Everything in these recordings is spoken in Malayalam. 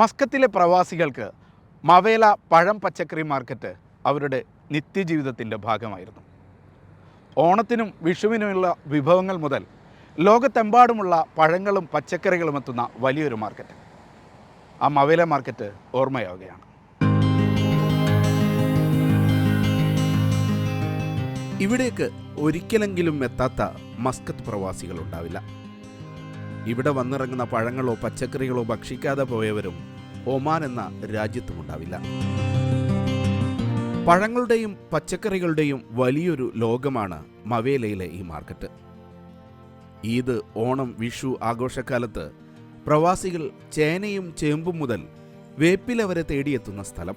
മസ്കത്തിലെ പ്രവാസികൾക്ക് മവേല പഴം പച്ചക്കറി മാർക്കറ്റ് അവരുടെ നിത്യജീവിതത്തിന്റെ ഭാഗമായിരുന്നു. ഓണത്തിനും വിഷുവിനുമുള്ള വിഭവങ്ങൾ മുതൽ ലോകത്തെമ്പാടുമുള്ള പഴങ്ങളും പച്ചക്കറികളും എത്തുന്ന വലിയൊരു മാർക്കറ്റ്. ആ മവേല മാർക്കറ്റ് ഓർമ്മയാവുകയാണ്. ഇവിടേക്ക് ഒരിക്കലെങ്കിലും എത്താത്ത മസ്കത്ത് പ്രവാസികൾ ഉണ്ടാവില്ല ഇവിടെ വന്നിറങ്ങുന്ന പഴങ്ങളോ പച്ചക്കറികളോ ഭക്ഷിക്കാതെ പോയവരും ഒമാൻ എന്ന രാജ്യത്തുമുണ്ടാവില്ല. പഴങ്ങളുടെയും പച്ചക്കറികളുടെയും വലിയൊരു ലോകമാണ് മവേലയിലെ ഈ മാർക്കറ്റ്. ഈദ് ഓണം വിഷു ആഘോഷക്കാലത്ത് പ്രവാസികൾ ചേനയും ചേമ്പും മുതൽ വേപ്പില വരെ തേടിയെത്തുന്ന സ്ഥലം.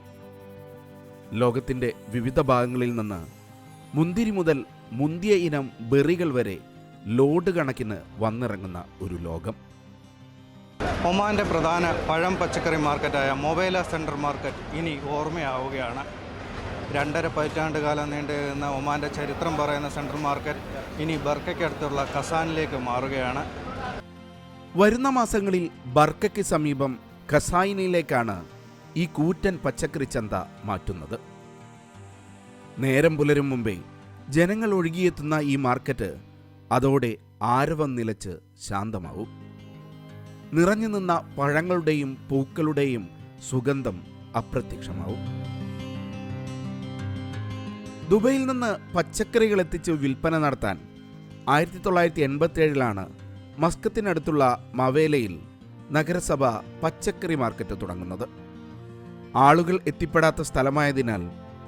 ലോകത്തിന്റെ വിവിധ ഭാഗങ്ങളിൽ നിന്ന് മുന്തിരി മുതൽ മുന്തിയ ഇനം ബെറികൾ വരെ ലോഡ് കണക്കിന് വന്നിറങ്ങുന്ന ഒരു ലോകം. ഒമാന്റെ പ്രധാന പഴം പച്ചക്കറി മാർക്കറ്റായ മൊബൈല സെന്റർ മാർക്കറ്റ് ഇനി ഓർമ്മയാവുകയാണ്. രണ്ടര പതിറ്റാണ്ട് കാലം നീണ്ടു നിന്ന ഒമാന്റെ ചരിത്രം പറയുന്ന സെൻട്രൽ മാർക്കറ്റ് ഇനി ബർക്കയ്ക്കടുത്തുള്ള കസാനിലേക്ക് മാറുകയാണ്. വരുന്ന മാസങ്ങളിൽ ബർക്കയ്ക്ക് സമീപം ഖസായിനിയിലേക്കാണ് ഈ കൂറ്റൻ പച്ചക്കറി ചന്ത മാറ്റുന്നത്. നേരം പുലരും മുമ്പേ ജനങ്ങൾ ഒഴുകിയെത്തുന്ന ഈ മാർക്കറ്റ് അതോടെ ആരവം നിലച്ച് ശാന്തമാവും. നിറഞ്ഞു നിന്ന പഴങ്ങളുടെയും പൂക്കളുടെയും സുഗന്ധം അപ്രത്യക്ഷമാവും. ദുബൈയിൽ നിന്ന് പച്ചക്കറികൾ എത്തിച്ച് വിൽപ്പന നടത്താൻ ആയിരത്തി തൊള്ളായിരത്തി എൺപത്തി ഏഴിലാണ് മസ്കത്തിനടുത്തുള്ള മവേലയിൽ നഗരസഭ പച്ചക്കറി മാർക്കറ്റ് തുടങ്ങുന്നത്. ആളുകൾ എത്തിപ്പെടാത്ത സ്ഥലമായതിനാൽ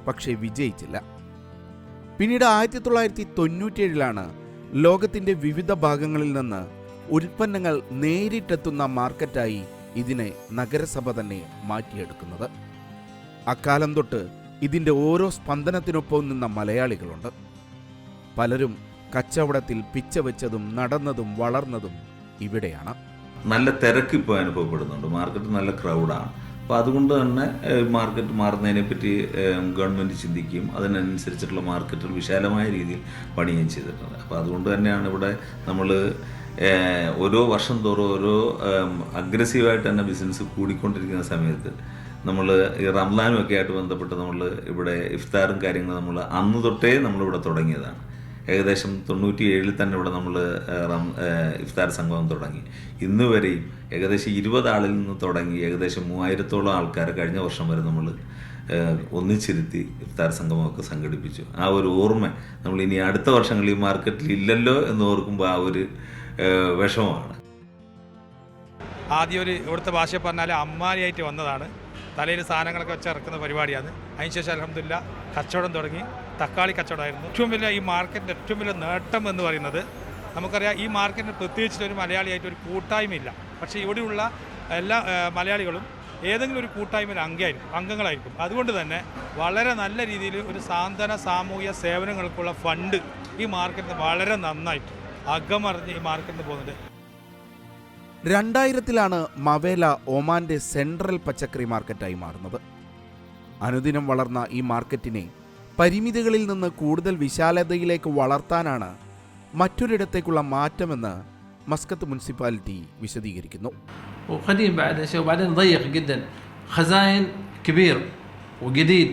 പക്ഷേ വിജയിച്ചില്ല. പിന്നീട് ആയിരത്തി തൊള്ളായിരത്തി തൊണ്ണൂറ്റിയേഴിലാണ് ലോകത്തിന്റെ വിവിധ ഭാഗങ്ങളിൽ നിന്ന് ഉൽപ്പന്നങ്ങൾ നേരിട്ടെത്തുന്ന മാർക്കറ്റായി ഇതിനെ നഗരസഭ തന്നെ മാറ്റിയെടുക്കുന്നത്. അക്കാലം തൊട്ട് ഇതിന്റെ ഓരോ സ്പന്ദനത്തിനൊപ്പം നിന്ന മലയാളികളുണ്ട്. പലരും കച്ചവടത്തിൽ പിച്ച വെച്ചതും നടന്നതും വളർന്നതും ഇവിടെയാണ്. നല്ല തിരക്ക് അനുഭവപ്പെടുന്നുണ്ട്. മാർക്കറ്റ് നല്ല ക്രൗഡാണ് അപ്പോൾ അതുകൊണ്ട് തന്നെ മാർക്കറ്റ് മാറുന്നതിനെ പറ്റി ഗവൺമെന്റ് ചിന്തിക്കുകയും അതിനനുസരിച്ചിട്ടുള്ള മാർക്കറ്റുകൾ വിശാലമായ രീതിയിൽ പണിയുകയും ചെയ്തിട്ടുണ്ട്. അപ്പോൾ അതുകൊണ്ട് തന്നെയാണ് ഇവിടെ നമ്മൾ ഓരോ വർഷം തോറും ഓരോ അഗ്രസീവായിട്ട് തന്നെ ബിസിനസ് കൂടിക്കൊണ്ടിരിക്കുന്ന സമയത്ത് നമ്മൾ ഈ റംലാനും ഒക്കെ ആയിട്ട് ബന്ധപ്പെട്ട് നമ്മൾ ഇവിടെ ഇഫ്താറും കാര്യങ്ങളും നമ്മൾ അന്ന് തൊട്ടേ നമ്മളിവിടെ തുടങ്ങിയതാണ്. ഏകദേശം തൊണ്ണൂറ്റി ഏഴിൽ തന്നെ ഇവിടെ നമ്മൾ ഇഫ്താർ സംഗമം തുടങ്ങി. ഇന്ന് വരെയും ഏകദേശം ഇരുപത് ആളിൽ നിന്ന് തുടങ്ങി ഏകദേശം മൂവായിരത്തോളം ആൾക്കാർ കഴിഞ്ഞ വർഷം വരെ നമ്മൾ ഒന്നിച്ചിരുത്തി ഇഫ്താർ സംഗമമൊക്കെ സംഘടിപ്പിച്ചു. ആ ഒരു ഓർമ്മ നമ്മൾ ഇനി അടുത്ത വർഷങ്ങളിൽ ഈ മാർക്കറ്റിൽ ഇല്ലല്ലോ എന്ന് ഓർക്കുമ്പോൾ ആ ഒരു വിഷമമാണ്. ആദ്യം ഒരു ഇവിടുത്തെ ഭാഷ പറഞ്ഞാൽ അമ്മാരിയായിട്ട് വന്നതാണ്. തലയിൽ സാധനങ്ങളൊക്കെ വെച്ച് ഇറക്കുന്ന പരിപാടിയാണ്. അതിനുശേഷം അലഹമില്ല കച്ചവടം തുടങ്ങി. തക്കാളി കച്ചവടമായിരുന്നു. ഏറ്റവും വലിയ ഈ മാർക്കറ്റിന്റെ ഏറ്റവും വലിയ നേട്ടം എന്ന് പറയുന്നത് നമുക്കറിയാം ഈ മാർക്കറ്റിന് പ്രത്യേകിച്ചിട്ട് ഒരു മലയാളിയായിട്ട് ഒരു കൂട്ടായ്മയില്ല. പക്ഷേ ഇവിടെയുള്ള എല്ലാ മലയാളികളും ഏതെങ്കിലും ഒരു കൂട്ടായ്മയിൽ അംഗമായിരിക്കും അംഗങ്ങളായിരിക്കും. അതുകൊണ്ട് തന്നെ വളരെ നല്ല രീതിയിൽ ഒരു സാന്ത്വന സാമൂഹ്യ സേവനങ്ങൾക്കുള്ള ഫണ്ട് ഈ മാർക്കറ്റിന് വളരെ നന്നായിട്ട് അകമറിഞ്ഞ് ഈ മാർക്കറ്റിന് പോകുന്നുണ്ട്. രണ്ടായിരത്തിലാണ് മവേല ഒമാന്റെ സെൻട്രൽ പച്ചക്കറി മാർക്കറ്റായി മാറുന്നത് അനുദിനം വളർന്ന ഈ മാർക്കറ്റിനെ പരിമിതികളിൽ നിന്ന് കൂടുതൽ വിശാലതയിലേക്ക് വളർത്താനാണ് മറ്റൊരിടത്തേക്കുള്ള മാറ്റമെന്ന് മസ്കത്ത് മുനിസിപ്പാലിറ്റി വിശദീകരിക്കുന്നു وقديم بعد شيء وبعدين ضيق جدا خزاين كبير وجديد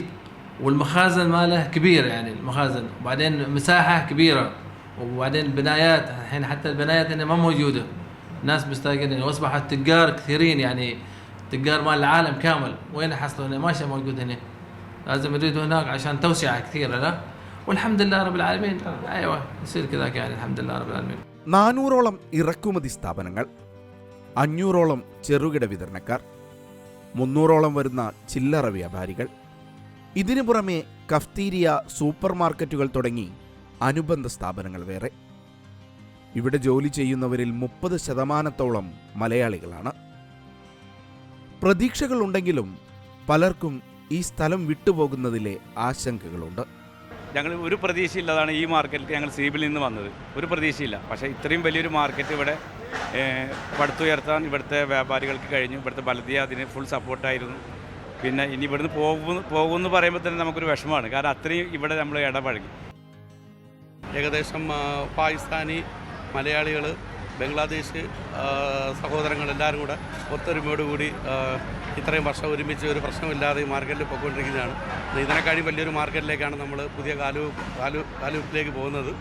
والمخازن ماله كبير يعني المخازن وبعدين مساحة كبيرة وبعدين بنايات الحين حتى البنايات هنا ما موجودة الناس مستاجرين واصبح التجار كثيرين يعني تجار مال العالم كامل وين حصلوا هنا ما شيء موجود هنا لازم يريدوا هناك عشان توسعة كثيرة لا والحمد لله رب العالمين ايوه يصير كذاك يعني الحمد لله رب العالمين നാനൂറോളം ഇറക്കുമതി സ്ഥാപനങ്ങൾ അഞ്ഞൂറോളം ചെറുകിട വിതരണക്കാർ മുന്നൂറോളം വരുന്ന ചില്ലറ വ്യാപാരികൾ ഇതിനു പുറമെ കഫ്തീരിയ സൂപ്പർ മാർക്കറ്റുകൾ തുടങ്ങി അനുബന്ധ സ്ഥാപനങ്ങൾ വേറെ ഇവിടെ ജോലി ചെയ്യുന്നവരിൽ മുപ്പത് ശതമാനത്തോളം മലയാളികളാണ്. പ്രതീക്ഷകളുണ്ടെങ്കിലും പലർക്കും ഈ സ്ഥലം വിട്ടുപോകുന്നതിലെ ആശങ്കകളുണ്ട്. ഞങ്ങൾ ഒരു പ്രതീക്ഷയില്ലാതാണ് ഈ മാർക്കറ്റിൽ ഞങ്ങൾ സീബിൽ നിന്ന് വന്നത്. ഒരു പ്രതീക്ഷയില്ല. പക്ഷേ ഇത്രയും വലിയൊരു മാർക്കറ്റ് ഇവിടെ പടുത്തുയർത്താൻ ഇവിടുത്തെ വ്യാപാരികൾക്ക് കഴിഞ്ഞു. ഇവിടുത്തെ ബലദിയ അതിന് ഫുൾ സപ്പോർട്ടായിരുന്നു പിന്നെ ഇനി ഇവിടുന്ന് പോകും പോകുമെന്ന് പറയുമ്പോൾ തന്നെ നമുക്കൊരു വിഷമമാണ്. കാരണം അത്രയും ഇവിടെ നമ്മൾ ഇടപഴകി. ഏകദേശം പാകിസ്ഥാനി മലയാളികൾ ബംഗ്ലാദേശ് സഹോദരങ്ങൾ എല്ലാവരും കൂടെ ഒത്തൊരുമയോടുകൂടി കൂടി ഇത്രയും വർഷം ഒരുമിച്ച് ഒരു പ്രശ്നമില്ലാതെ ഈ മാർക്കറ്റിൽ പൊയ്ക്കൊണ്ടിരിക്കുന്നതാണ് ഇതിനെക്കാളും വലിയൊരു മാർക്കറ്റിലേക്കാണ് നമ്മൾ പുതിയ കാലു കാലു കാലുപ്പിലേക്ക് പോകുന്നത്.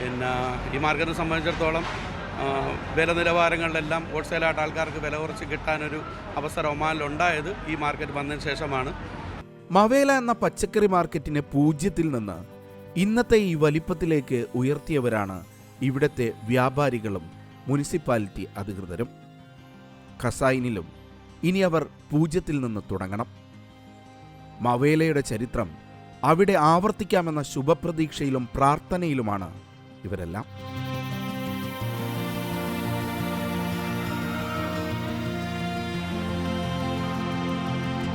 പിന്നെ ഈ മാർക്കറ്റിനെ സംബന്ധിച്ചിടത്തോളം വില നിലവാരങ്ങളിലെല്ലാം ഹോൾസെയിലായിട്ട് ആൾക്കാർക്ക് വില കുറച്ച് കിട്ടാനൊരു അവസരം ഒമാനിലുണ്ടായത് ഈ മാർക്കറ്റ് വന്നതിന് ശേഷമാണ്. മവേല എന്ന പച്ചക്കറി മാർക്കറ്റിനെ പൂജ്യത്തിൽ നിന്ന് ഇന്നത്തെ ഈ വലിപ്പത്തിലേക്ക് ഉയർത്തിയവരാണ് ഇവിടുത്തെ വ്യാപാരികളും മുനിസിപ്പാലിറ്റി അധികൃതരും ഖസായിനിലും ഇനി അവർ പൂജ്യത്തിൽ നിന്ന് തുടങ്ങണം. മവേലയുടെ ചരിത്രം അവിടെ ആവർത്തിക്കാമെന്ന ശുഭപ്രതീക്ഷയിലും പ്രാർത്ഥനയിലുമാണ് ഇവരെല്ലാം.